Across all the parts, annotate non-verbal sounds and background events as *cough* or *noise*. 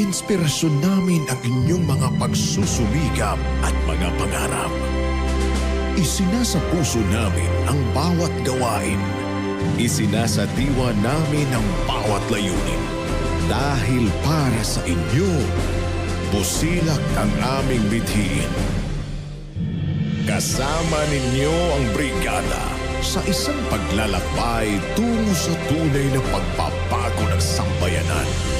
inspirasyon namin ang inyong mga pagsusumikap at mga pangarap. Isinasa puso namin ang bawat gawain. Isinasa diwa namin ang bawat layunin. Dahil para sa inyo, busilak ang aming bithiin. Kasama ninyo ang brigada sa isang paglalakbay tungo sa tunay na pagbabago ng sambayanan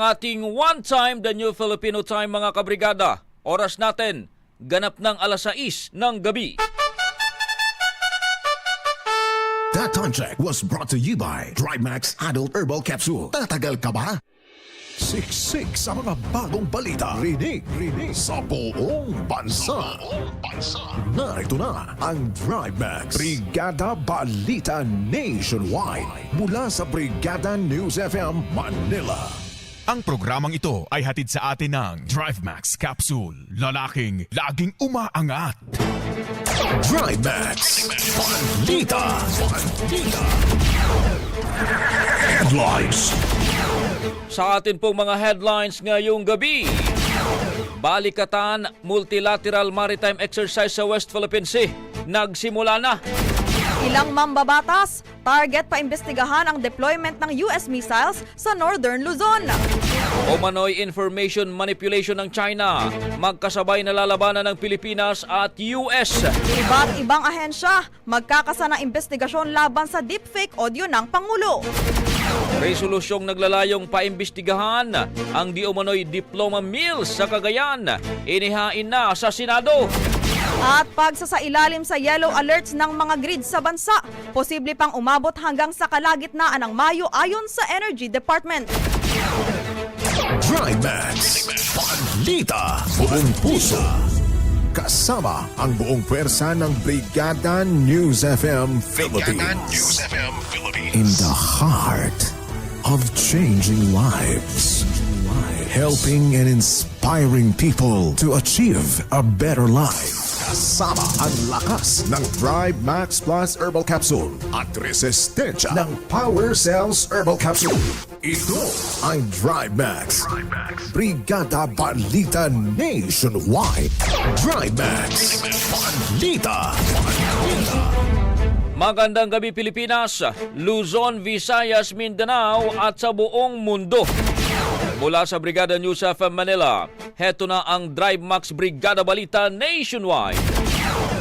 Ang ating one time, the new Filipino time mga kabrigada. Oras natin, ganap ng alas 6 ng gabi. That time check was brought to you by DriveMax Adult Herbal Capsule. Tatagal ka ba? Siksik sa mga bagong balita. Rinig, rinig sa buong bansa. Narito na ang DriveMax. Brigada Balita Nationwide. Mula sa Brigada News FM Manila. Ang programang ito ay hatid sa atin ng DriveMax Capsule. Lalaking laging umaangat. DriveMax. Balita. Headlines. Sa atin pong mga headlines ngayong gabi. Balikatan Multilateral Maritime Exercise sa West Philippine Sea. Nagsimula na. Ilang mambabatas, target pa imbestigahan ang deployment ng US missiles sa Northern Luzon. Umano'y information manipulation ng China. Magkasabay na lalabanan ng Pilipinas at US. Iba't ibang ahensya, magkakasa ng investigasyon laban sa deepfake audio ng Pangulo. Resolusyong naglalayong paimbestigahan ang di umano'y diploma mills sa Cagayan. Inihain na sa Senado. At pagsasailalim sa yellow alerts ng mga grid sa bansa, posible pang umabot hanggang sa kalagitnaan ng Mayo ayon sa Energy Department. DriveMax. Balita. Buong puso. Kasama ang buong pwersa ng Brigada News FM Philippines. FM Philippines. In the heart of changing lives. Helping and inspiring people to achieve a better life. Kasama ang lakas ng Drive Max Plus Herbal Capsule at resistensya ng Power Cells Herbal Capsule. Ito ang Drive Max. Brigada Balita Nationwide. Drive Max. Balita. Balita. Magandang gabi Pilipinas, Luzon, Visayas, Mindanao at sa buong mundo. Mula sa Brigada News FM Manila, heto na ang Drive Max Brigada Balita Nationwide.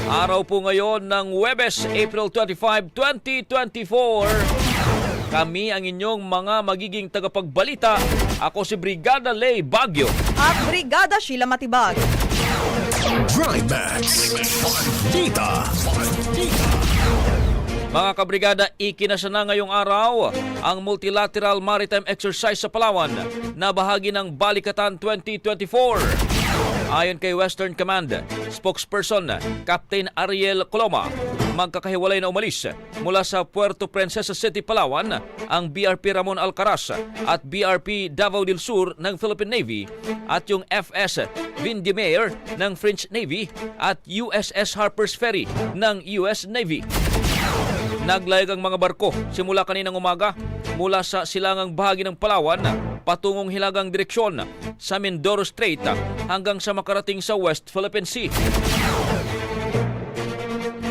Araw po ngayon ng Webes, April 25, 2024. Kami ang inyong mga magiging tagapagbalita. Ako si Brigada Lay Bagyo. At Brigada Sheila Matibag. Drive Max. Balita. Balita. Mga kabrigada, ikinasa na ngayong araw ang Multilateral Maritime Exercise sa Palawan na bahagi ng Balikatan 2024. Ayon kay Western Command, spokesperson Captain Ariel Coloma, magkakahiwalay na umalis mula sa Puerto Princesa City, Palawan ang BRP Ramon Alcaraz at BRP Davao del Sur ng Philippine Navy at yung FS Vindemere ng French Navy at USS Harper's Ferry ng US Navy. Naglayag ang mga barko simula kaninang umaga mula sa silangang bahagi ng Palawan patungong hilagang direksyon sa Mindoro Strait hanggang sa makarating sa West Philippine Sea.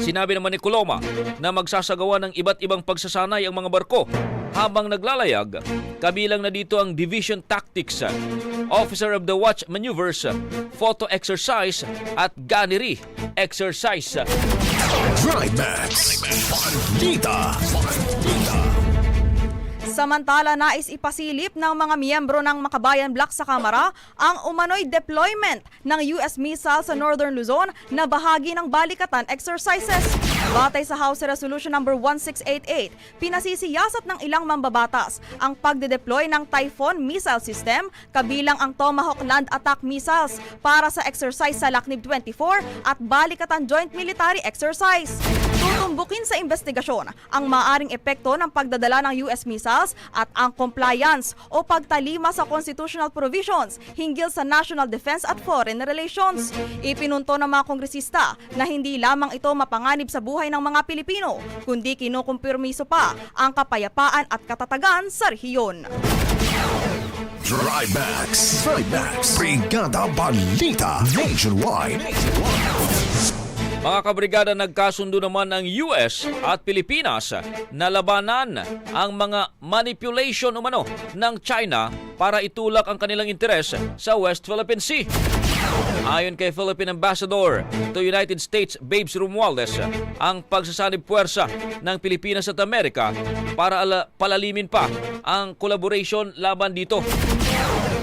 Sinabi naman ni Coloma na magsasagawa ng iba't ibang pagsasanay ang mga barko habang naglalayag. Kabilang na dito ang Division Tactics, Officer of the Watch Maneuvers, Photo Exercise at Gunnery Exercise. Trimax. Balita. Balita. Samantala, nais ipasilip ng mga miyembro ng Makabayan Bloc sa Kamara ang umano'y deployment ng US missile sa Northern Luzon na bahagi ng balikatan exercises. Batay sa House Resolution No. 1688, pinasisiyasat ng ilang mambabatas ang pagde-deploy ng Typhoon missile system kabilang ang Tomahawk land attack missiles para sa exercise sa Laknib 24 at balikatan joint military exercise. Tutumbukin sa investigasyon ang maaring epekto ng pagdadala ng US missiles at ang compliance o pagtalima sa constitutional provisions hinggil sa national defense at foreign relations. Ipinunto ng mga kongresista na hindi lamang ito mapanganib sa buhay ng mga Pilipino, kundi kinukumpirmiso pa ang kapayapaan at katatagan sa rehiyon. Trimax. Trimax. Brigada Balita. Nationwide. Mga kabrigada, nagkasundo naman ng US at Pilipinas na labanan ang mga manipulation umano ng China para itulak ang kanilang interes sa West Philippine Sea. Ayon kay Philippine Ambassador to United States Babes Romualdez, ang pagsasanib puwersa ng Pilipinas at Amerika para ala- palalimin pa ang collaboration laban dito.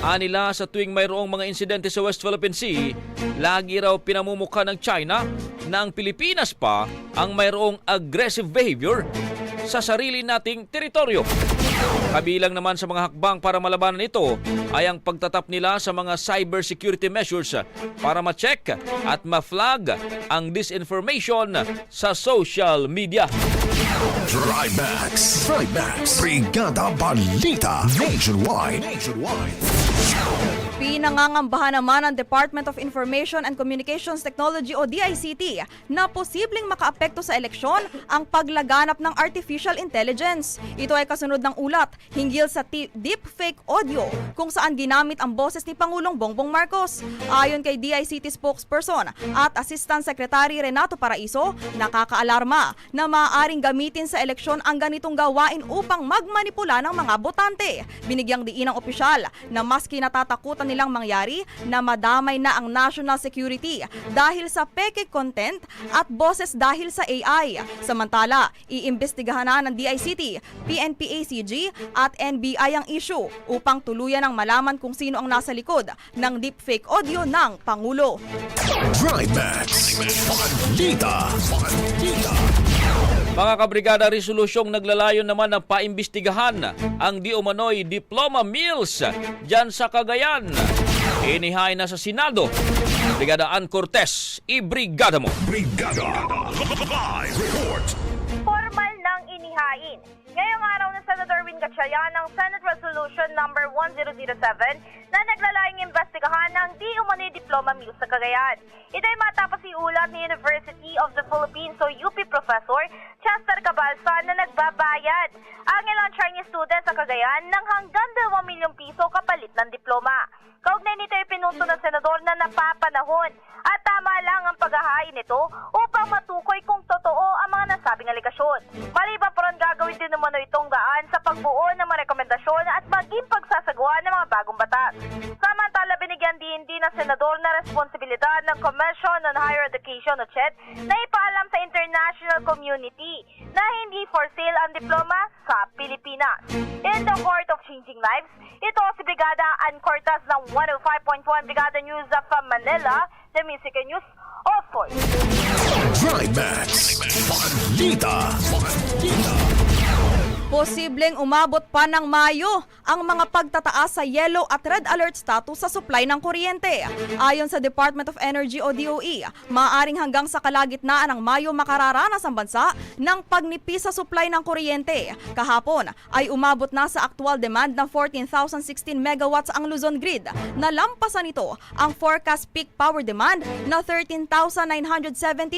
Anila sa tuwing mayroong mga insidente sa West Philippine Sea, lagi raw pinamumukha ng China na ang Pilipinas pa ang mayroong aggressive behavior sa sarili nating teritoryo. Kabilang naman sa mga hakbang para malabanan ito ay ang pagtatap nila sa mga cybersecurity measures para ma-check at ma-flag ang disinformation sa social media. Trimax. Trimax. Brigada Balita. Nationwide. Nationwide. Pinangangambahan naman ng Department of Information and Communications Technology o DICT na posibleng makaapekto sa eleksyon ang paglaganap ng artificial intelligence. Ito ay kasunod ng ulat hinggil sa deepfake audio kung saan ginamit ang boses ni Pangulong Bongbong Marcos. Ayon kay DICT spokesperson at Assistant Secretary Renato Paraiso, nakakaalarma na maaaring gamitin sa eleksyon ang ganitong gawain upang magmanipula ng mga botante. Binigyang diin ng opisyal na maski natatakutan nilang mangyari na madamay na ang national security dahil sa peke content at boses dahil sa AI. Samantala, iimbestigahan na ng DICT, PNP-ACG at NBI ang issue upang tuluyan ang malaman kung sino ang nasa likod ng deepfake audio ng Pangulo. Trimax. Balita. Balita. Mga kabrigada, resolusyong naglalayon naman ng paimbestigahan ang di umano'y diploma mills dyan sa Cagayan. Inihay na sa Senado. Brigada Ann Cortez, ibrigada mo. Brigada. Live report. formal ng inihain. Ngayong araw ng Senator Win Gatchalian ng Senate Resolution number 1007 na naglalayong investigahan ng di umano'y diploma mill sa Cagayan. Ito ay matapos iulat ni University of the Philippines o UP Professor Chester Cabalsa na nagbabayad ang ilang Chinese students sa Cagayan ng hanggang 2 milyong piso kapalit ng diploma. Kaugnay nito ay pinunto ng senador na napapanahon at tama lang ang paghahain nito upang matukoy kung totoo ang mga nasabing aligasyon. Maliban pa ron gagawin din naman itong daan sa pagbuo ng mga rekomendasyon at maging pagsasagawa ng mga bagong batas. Samantala, binigyan din din ng senador na responsibilidad ng Commission on Higher Education o CHED na ipaalam sa international community na hindi for sale ang diploma sa Pilipinas. In the Court of Changing Lives, ito si Brigada Ann Cortez ng 105.1 Brigada News of Manila, the Music News Authority. Trimax. Balita. Balita. Posibleng umabot pa ng Mayo ang mga pagtataas sa yellow at red alert status sa supply ng kuryente. Ayon sa Department of Energy o DOE, maaring hanggang sa kalagitnaan ng Mayo makararanas ang bansa ng pagnipis sa supply ng kuryente. Kahapon ay umabot na sa actual demand ng 14,016 megawatts ang Luzon grid. Nalampasan nito ang forecast peak power demand na 13,917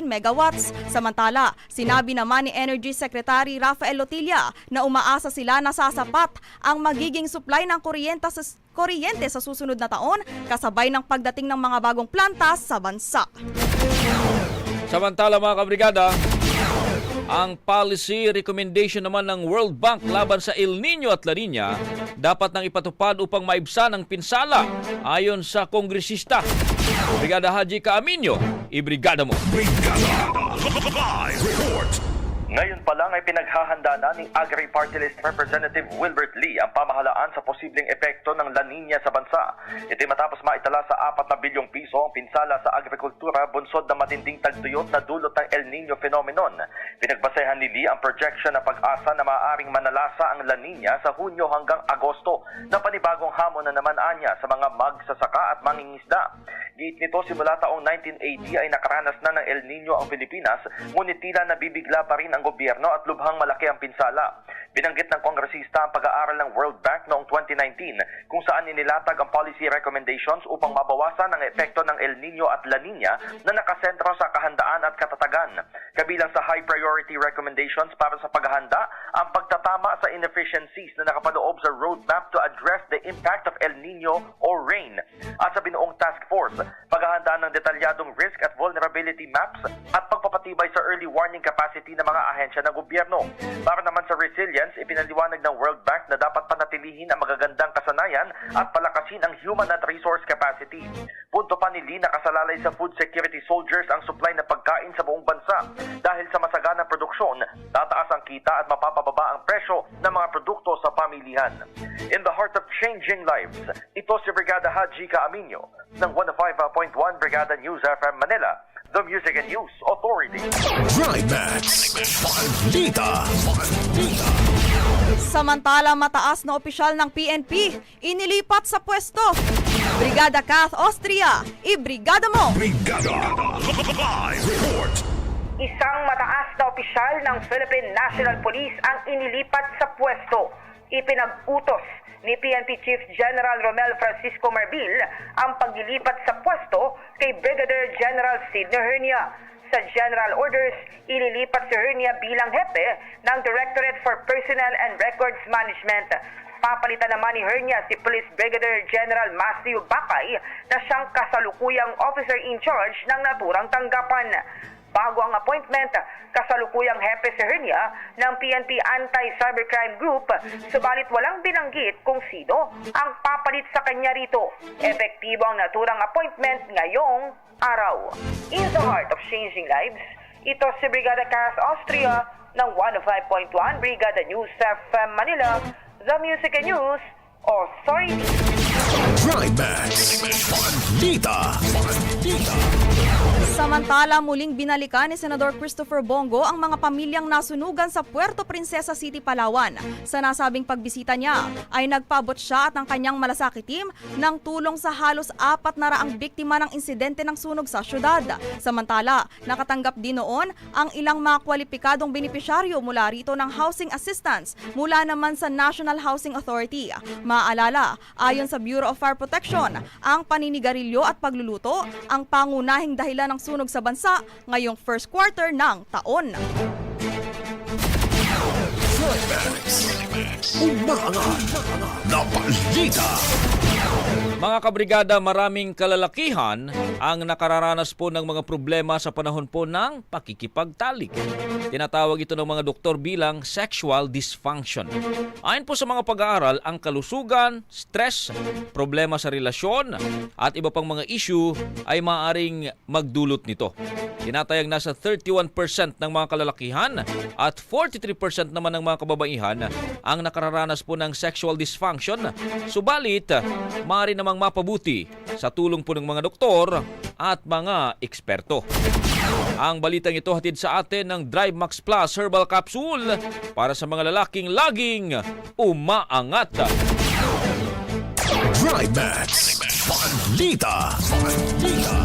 megawatts. Samantala, sinabi naman ni Energy Secretary Rafael Lotilla na umaasa sila na sasapat ang magiging supply ng kuryente sa kuryente sa susunod na taon kasabay ng pagdating ng mga bagong planta sa bansa. Samantala mga kabrigada, Ang policy recommendation naman ng World Bank laban sa El Nino at La Nina dapat nang ipatupad upang maibsan ang pinsala ayon sa kongresista. Brigada Haji Kaaminyo, ibrigada mo. Brigada Live Report. Ngayon pa lang ay pinaghahanda na ni Agri Party List Representative Wilbert Lee ang pamahalaan sa posibleng epekto ng La Nina sa bansa. Ito matapos maitala sa 4 na bilyong piso ang pinsala sa agrikultura bunsod ng matinding tagtuyot na dulot ng El Nino phenomenon. Pinagbasehan ni Lee ang projection na pag-asa na maaaring manalasa ang La Nina sa Hunyo hanggang Agosto na panibagong hamon na naman anya sa mga magsasaka at mangingisda. Giit nito simula taong 1980 ay nakaranas na ng El Nino ang Pilipinas, ngunit tila nabibigla pa rin ang gobyerno at lubhang malaki ang pinsala. Binanggit ng kongresista ang pag-aaral ng World Bank noong 2019 kung saan inilatag ang policy recommendations upang mabawasan ang epekto ng El Nino at La Nina na nakasentro sa kahandaan at katatagan. Kabilang sa high priority recommendations para sa paghahanda ang pagtatama sa inefficiencies na nakapaloob sa roadmap to address the impact of El Nino or rain. At sa binuong task force, paghahanda ng detalyadong risk at vulnerability maps at pagpapatibay sa early warning capacity ng mga ahensya ng gobyerno. Para naman sa resilience, ipinaliwanag ng World Bank na dapat panatilihin ang magagandang kasanayan at palakasin ang human at resource capacity. Punto pa ni Lee na kasalalay sa food security soldiers ang supply ng pagkain sa buong bansa. Dahil sa masaganang produksyon, tataas ang kita at mapapababa ang presyo ng mga produkto sa pamilihan. In the heart of changing lives, ito si Brigada Haji Kaaminyo ng 105.1 Brigada News FM Manila, the Music and News Authority. Trimax. Balita. Balita. Samantala mataas na opisyal ng PNP, inilipat sa pwesto. Brigada Kath Austria, ibrigada mo! Brigada Live Report. Isang mataas na opisyal ng Philippine National Police ang inilipat sa pwesto. Ipinag-utos ni PNP Chief General Romel Francisco Marbil ang paglilipat sa pwesto kay Brigadier General Sidney Hernia. Sa General Orders, ililipat si Hernia bilang hepe ng Directorate for Personnel and Records Management. Papalitan naman ni Hernia si Police Brigadier General Matthew Bakay na siyang kasalukuyang officer in charge ng naturang tanggapan. Bago ang appointment, kasalukuyang hepe si Hernia ng PNP Anti-Cybercrime Group, subalit walang binanggit kung sino ang papalit sa kanya rito. Epektibo ang naturang appointment ngayong araw. In the heart of changing lives, ito si Brigada Cass Austria ng 105.1 Brigada News FM Manila, The Music and News Authority. Trimax. Balita. Samantala, muling binalikan ni Senador Christopher Bongo ang mga pamilyang nasunugan sa Puerto Princesa City, Palawan. Sa nasabing pagbisita niya, ay nagpabot siya at ang kanyang malasakit team ng tulong sa halos apat na raang biktima ng insidente ng sunog sa syudad. Samantala, nakatanggap din noon ang ilang mga kwalipikadong benepisyaryo mula rito ng housing assistance mula naman sa National Housing Authority. Maaalala, ayon sa Bureau of Fire Protection, ang paninigarilyo at pagluluto ang pangunahing dahilan ng sunog sa bansa ngayong first quarter ng taon. Umaangat. Na balita. Mga kabrigada, maraming kalalakihan ang nakararanas po ng mga problema sa panahon po ng pakikipagtalik. Tinatawag ito ng mga doktor bilang sexual dysfunction. Ayon po sa mga pag-aaral, ang kalusugan, stress, problema sa relasyon at iba pang mga issue ay maaaring magdulot nito. Tinatayang nasa 31% ng mga kalalakihan at 43% naman ng mga kababaihan ang nakararanas po ng sexual dysfunction. Subalit, maaari namang mapabuti sa tulong po ng mga doktor at mga eksperto. Ang balitang ito hatid sa atin ng Drive Max Plus Herbal Capsule para sa mga lalaking laging umaangat. Trimax. Balita. Balita.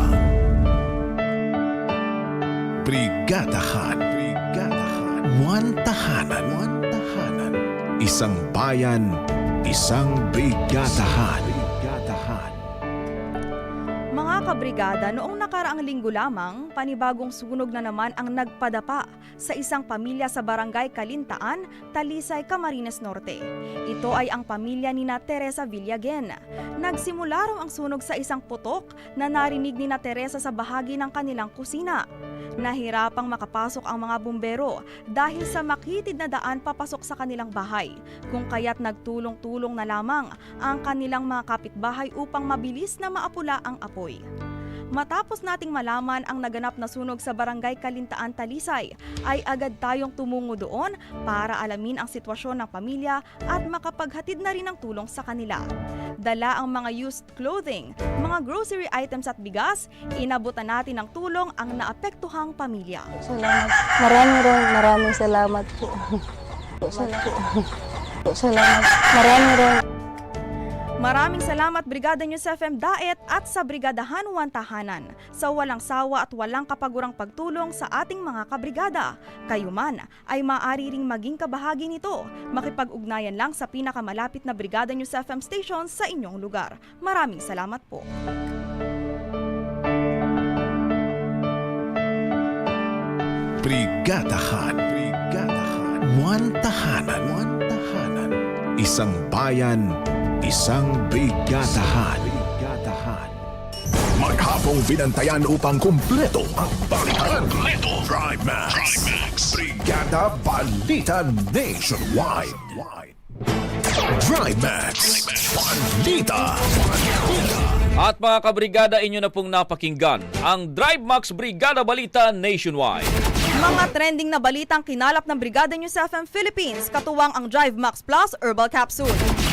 Brigadahan. Brigadahan. One tahanan. One tahanan. Isang bayan. Isang brigadahan. Brigadahan. Mga kabrigada, noong nakaraang linggo lamang, panibagong sunog na naman ang nagpadapa sa isang pamilya sa barangay Kalintaan, Talisay, Camarines Norte. Ito ay ang pamilya ni na Teresa Villagen. Nagsimula raw ang sunog sa isang putok na narinig ni na Teresa sa bahagi ng kanilang kusina. Nahirapang makapasok ang mga bumbero dahil sa makitid na daan papasok sa kanilang bahay, kung kaya't nagtulong-tulong na lamang ang kanilang mga kapitbahay upang mabilis na maapula ang apoy. Matapos nating malaman ang naganap na sunog sa barangay Kalintaan, Talisay, ay agad tayong tumungo doon para alamin ang sitwasyon ng pamilya at makapaghatid na rin ng tulong sa kanila. Dala ang mga used clothing, mga grocery items at bigas, inabutan natin ng tulong ang naapektuhang pamilya. Salamat. Maraming maraming *laughs* salamat po. Salamat. Salamat. Maraming maraming salamat Brigada News FM Daet at sa Brigadahan One Tahanan sa walang sawa at walang kapagurang pagtulong sa ating mga kabrigada. Kayo man ay maaari ring maging kabahagi nito. Makipag-ugnayan lang sa pinakamalapit na Brigada News FM station sa inyong lugar. Maraming salamat po. Brigadahan. Brigadahan. One tahanan. One tahanan. Isang bayan, isang brigadahan. Brigadahan. Maghapong binantayan upang kumpleto ang balikan. Kumpleto. Drive Max. Brigada Balita Nationwide. Drive Max. Balita. Balita. At mga kabrigada, inyo na pong napakinggan ang Drive Max Brigada Balita Nationwide. Mga trending na balitang kinalap ng Brigada News FM Philippines, katuwang ang Drive Max Plus Herbal Capsule.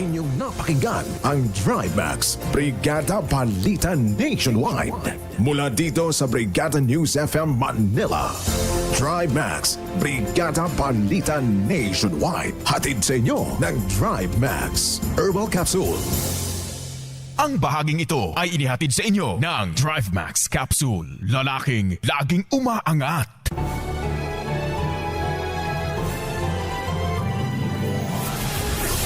Inyong napakinggan ang Drive Max Brigada Balita Nationwide. Mula dito sa Brigada News FM Manila. Drive Max Brigada Balita Nationwide. Hatid sa inyo ng Drive Max Herbal Capsule. Ang bahaging ito ay inihatid sa inyo ng Drive Max Capsule. Lalaking laging umaangat.